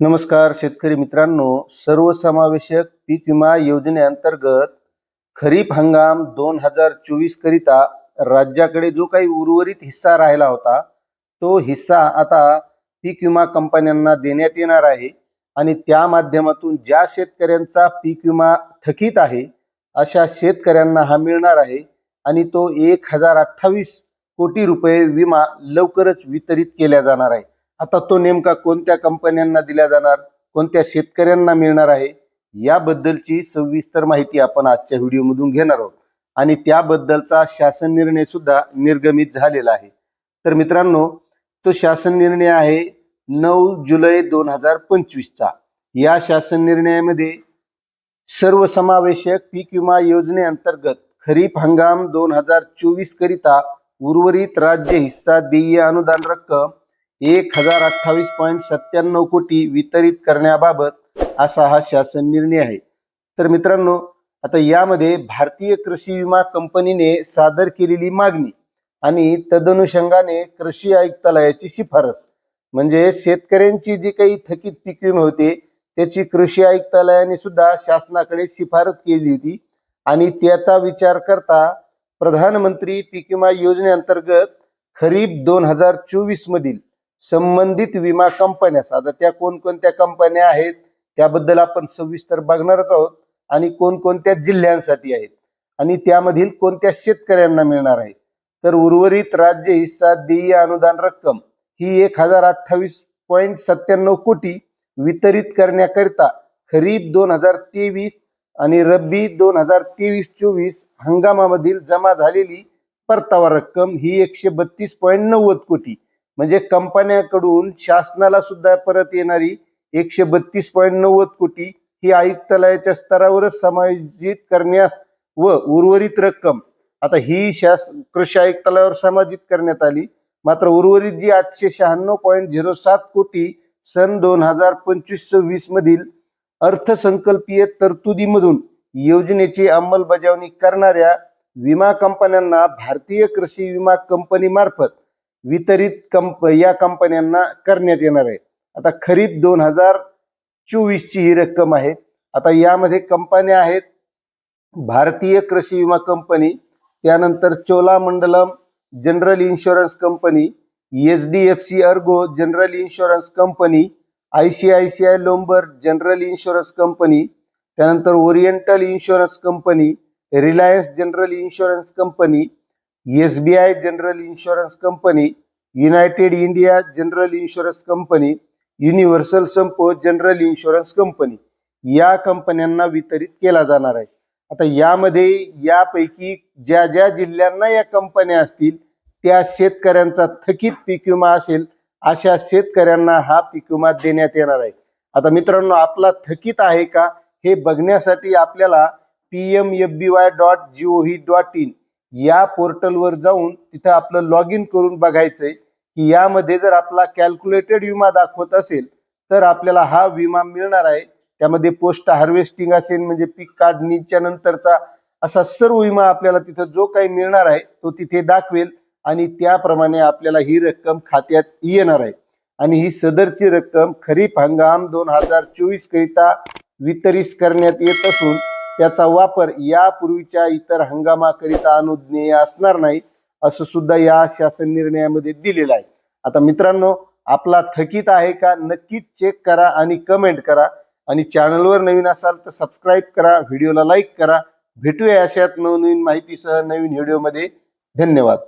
नमस्कार शेतकरी मित्रांनो सर्वसमावेशक पीक विमा योजनेअंतर्गत खरीप हंगाम दोन हजार चोवीस करिता राज्याकडे जो काही उर्वरित हिस्सा राहिला होता तो हिस्सा आता पीक विमा कंपन्यांना देण्यात येणार आहे आणि त्या माध्यमातून ज्या शेतकऱ्यांचा पीक विमा थकीत आहे अशा शेतकऱ्यांना हा मिळणार आहे आणि तो एक हजार अठ्ठावीस कोटी रुपये विमा लवकरच वितरित केला जाणार आहे. आता तो नेमका कोणत्या कंपन्यांना दिला जाणार कोणत्या शेतकऱ्यांना मिळणार आहे याबद्दलची सविस्तर माहिती आपण आजच्या व्हिडिओमधून घेणार आहोत. आणि त्याबद्दलचा शासन निर्णय सुद्धा निर्गमित झालेला आहे. तर मित्रांनो तो शासन निर्णय आहे नऊ जुलै दोन हजार पंचवीसचा. या शासन निर्णयामध्ये सर्वसमावेशक पीक विमा योजनेअंतर्गत खरीप हंगाम दोन हजार चोवीस करिता उर्वरित राज्य हिस्सा देय अनुदान रक्कम एक हजार अठ्ठावीस पॉईंट सत्त्याण्णव कोटी वितरित करण्याबाबत असा हा शासन निर्णय आहे. तर मित्रांनो आता यामध्ये भारतीय कृषी विमा कंपनीने सादर केलेली मागणी आणि तदनुषंगाने कृषी आयुक्तालयाची शिफारस. म्हणजे शेतकऱ्यांची जी काही थकीत पीक विमा होते त्याची कृषी आयुक्तालयाने सुद्धा शासनाकडे शिफारस केली होती. आणि त्याचा विचार करता प्रधानमंत्री पीक विमा योजनेअंतर्गत खरीप दोन हजार चोवीस मधील संबंधित विमा कंपन्यास आता त्या कोणकोणत्या कंपन्या आहेत त्याबद्दल आपण सविस्तर बघणारच आहोत आणि कोणकोणत्या जिल्ह्यांसाठी आहेत आणि त्यामधील कोणत्या शेतकऱ्यांना मिळणार आहे. तर उर्वरित राज्य हिस्सा देय अनुदान रक्कम ही एक हजार अठ्ठावीस पॉईंट सत्त्याण्णव कोटी वितरित करण्याकरिता खरीप दोन हजार तेवीस आणि रब्बी दोन हजार तेवीस चोवीस हंगामामधील जमा झालेली परतावा रक्कम ही एकशे बत्तीस पॉईंट नव्वद कोटी म्हणजे कंपन्याकडून शासनाला सुद्धा परत येणारी एकशे बत्तीस पॉईंट नव्वद कोटी ही आयुक्तालयाच्या स्तरावरच समायोजित करण्यास व उर्वरित रक्कम आता ही शास कृषी आयुक्तालयावर समायोजित करण्यात आली मात्र उर्वरित जी आठशे शहाण्णव पॉईंट झिरो सात कोटी सन दोन हजार पंचवीस सव्वीस मधील अर्थसंकल्पीय तरतुदीमधून योजनेची अंमलबजावणी करणाऱ्या विमा कंपन्यांना भारतीय कृषी विमा कंपनी मार्फत वितरित कंप या कंपन्यांना करण्यात येणार आहे. आता खरीप दोन हजार चोवीसची ही रक्कम आहे. आता यामध्ये कंपन्या आहेत भारतीय कृषी विमा कंपनी त्यानंतर Cholamandalam general insurance company H D F C ERGO general insurance company I C I C I Lombard general insurance company त्यानंतर Oriental insurance company Reliance general insurance company S B I general insurance company United India general insurance company Universal Sompo general insurance company या कंपन्यांना वितरित केला जाणार आहे. आता यामध्ये यापैकी ज्या ज्या जिल्ह्यांना या कंपन्या असतील त्या शेतकऱ्यांचा थकीत पीक विमा असेल अशा शेतकऱ्यांना हा पीक विमा देण्यात येणार आहे. आता मित्रांनो आपला थकीत आहे का हे बघण्यासाठी आपल्याला P M F B Y dot G O V dot I N पोर्टलवर जाऊन तिथं आपलं लॉग इन करून बघायचंय की यामध्ये जर आपला कॅल्क्युलेटेड विमा दाखवत असेल तर आपल्याला हा विमा मिळणार आहे. त्यामध्ये पोस्ट हार्वेस्टिंग असेल म्हणजे पीक काढणीच्या नंतरचा असा सर्व विमा आपल्याला तिथं जो काही मिळणार आहे तो तिथे दाखवेल आणि त्याप्रमाणे आपल्याला ही रक्कम खात्यात येणार आहे. आणि ही सदरची रक्कम खरीप हंगाम दोन हजार चोवीस करिता वितरित करण्यात येत असून त्याचा वापर यापूर्वीच्या इतर हंगामाकरिता अनुज्ञेय असणार नाही असं सुद्धा या शासन निर्णयामध्ये दिलेलं आहे. आता मित्रांनो आपला थकीत आहे का नक्कीच चेक करा आणि कमेंट करा. आणि चॅनलवर नवीन असाल तर सबस्क्राईब करा व्हिडिओला लाईक करा. भेटूया अशात नवनवीन माहितीसह नवीन व्हिडिओमध्ये धन्यवाद.